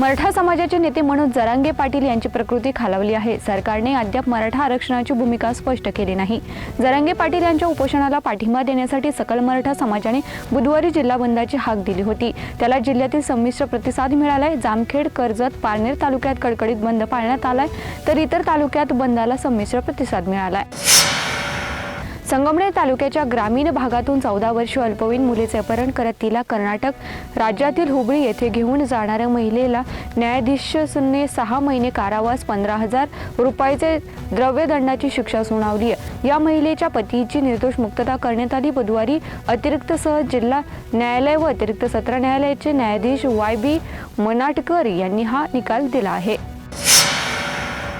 मराठा समाजाचे नेते मनोज जरांगे पाटील यांची प्रकृती खालावली आहे. सरकारने अद्याप मराठा आरक्षणाची भूमिका स्पष्ट केली नाही. जरांगे पाटील यांच्या उपोषणाला पाठिंबा देण्यासाठी सकल मराठा समाजाने बुधवारी जिल्हा बंदाची हाक दिली होती. त्याला जिल्ह्यातील संमिश्र प्रतिसाद मिळालाय. जामखेड कर्जत पारनेर तालुक्यात कडकडीत बंद पाळण्यात आलाय. तर इतर तालुक्यात बंदाला संमिश्र प्रतिसाद मिळालाय. संगमनेर तालुक्याच्या ग्रामीण भागातून चौदा वर्षीय अल्पवयीन मुलीचे अपहरण करत तिला कर्नाटक राज्यातील हुबळी येथे घेऊन जाणाऱ्या महिलेला न्यायाधीशने सहा महिने कारावास पंधरा हजार रुपयाचे द्रव्यदंडाची शिक्षा सुनावली आहे. या महिलेच्या पतीची निर्दोष मुक्तता करण्यात आली. बुधवारी अतिरिक्त सह जिल्हा न्यायालय व अतिरिक्त सत्र न्यायालयाचे न्यायाधीश वाय बी मनाटकर यांनी हा निकाल दिला आहे.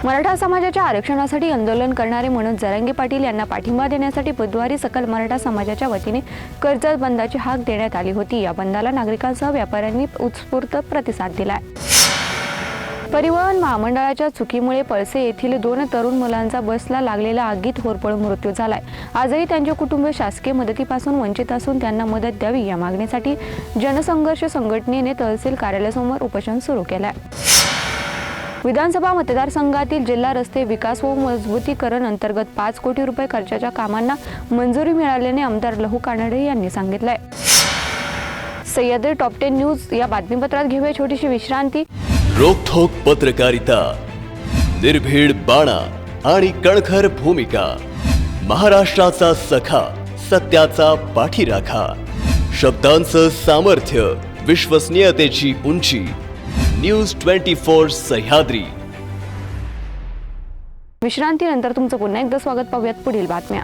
मराठा समाजाच्या आरक्षणासाठी आंदोलन करणारे मनोज जरांगे पाटील यांना पाठिंबा देण्यासाठी बुधवारी सकल मराठा समाजाच्या वतीने कर्जत बंदाची हाक देण्यात आली होती. या बंदाला नागरिकांसह व्यापाऱ्यांनी उत्स्फूर्त प्रतिसाद दिलाय. परिवहन महामंडळाच्या चुकीमुळे पळसे येथील दोन तरुण मुलांचा बसला लागलेला आगीत होरपळून मृत्यू झालाय. आजही त्यांचे कुटुंब शासकीय मदतीपासून वंचित असून त्यांना मदत द्यावी या मागणीसाठी जनसंघर्ष संघटनेने तहसील कार्यालयासमोर उपोषण सुरू केलंय. विधानसभा मतदारसंघातील जिल्हा रस्ते विकास व मजबूतीकरण अंतर्गत पाच कोटी रुपये खर्चाच्या कामांना मंजुरी मिळाल्याने आमदार लहू कानडे यांनी सांगितलंय. सह्याद्री टॉप टेन न्यूज या बातमीपत्रात घेऊया छोटीशी विश्रांती. रोखोक पत्रकारिता निर्भीड बाणा आणि कणखर भूमिका महाराष्ट्राचा सखा सत्याचा पाठीराखा शब्दांचं सामर्थ्य विश्वसनीयतेची उंची न्यूज ट्वेंटी फोर सह्याद्री. विश्रांतीनंतर तुमचं पुन्हा एकदा स्वागत पाहूयात पुढील बातम्या.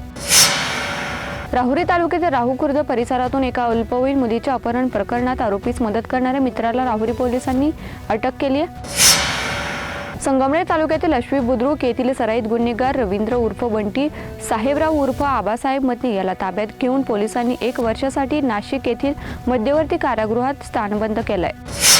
राहुरी तालुक्यातील राहू खुर्द परिसरातून एका अल्पवयीन मुलीच्या अपहरण प्रकरणात आरोपीस मदत करणाऱ्या मित्राला राहुरी पोलिसांनी अटक केली आहे. संगमनेर तालुक्यातील अश्वी बुद्रुक येथील सराईत गुन्हेगार रवींद्र उर्फ बंटी साहेबराव उर्फ आबासाहेब मतनी याला ताब्यात घेऊन पोलिसांनी एक वर्षासाठी नाशिक येथील मध्यवर्ती कारागृहात स्थानबंद केलंय. आहे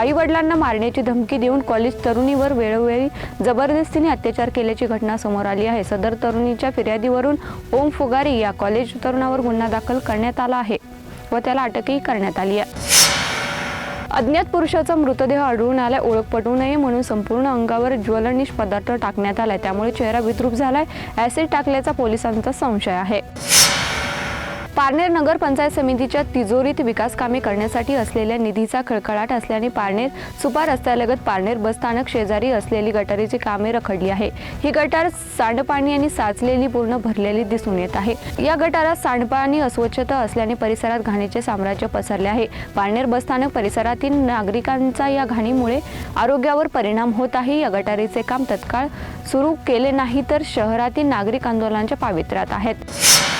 आईवडिलांना मारण्याची धमकी देऊन कॉलेज तरुणीवर वेळोवेळी जबरदस्तीने अत्याचार केल्याची घटना समोर आली आहे. सदर तरुणीच्या फिर्यादीवरून ओम फुगारी या कॉलेज तरुणावर गुन्हा दाखल करण्यात आला आहे व त्याला अटकही करण्यात आली आहे. अज्ञात पुरुषाचा मृतदेह आढळून आलाय. ओळख पटू नये म्हणून संपूर्ण अंगावर ज्वलनिश पदार्थ टाकण्यात आलाय. त्यामुळे चेहरा विद्रूप झालाय. ऍसिड टाकल्याचा पोलिसांचा संशय आहे. पारनेर नगर पंचायत समितीच्या तिजोरीत विकास कामे करण्यासाठी असलेल्या निधीचा खळखळाट असल्याने पारनेर सुपा रस्त्यालगत पारनेर बसस्थानक शेजारी असलेली गटारीची कामे रखडली आहे. ही गटार सांडपाणी आणि साचलेली पूर्ण भरलेली दिसून येत आहे. या गटारात सांडपाणी अस्वच्छता असल्याने परिसरात घाणीचे साम्राज्य पसरले आहे. पारनेर बसस्थानक परिसरातील नागरिकांचा या घाणीमुळे आरोग्यावर परिणाम होत आहे. या गटारीचे काम तत्काळ सुरू केले नाही तर शहरातील नागरिक आंदोलनाच्या पावित्र्यात आहेत.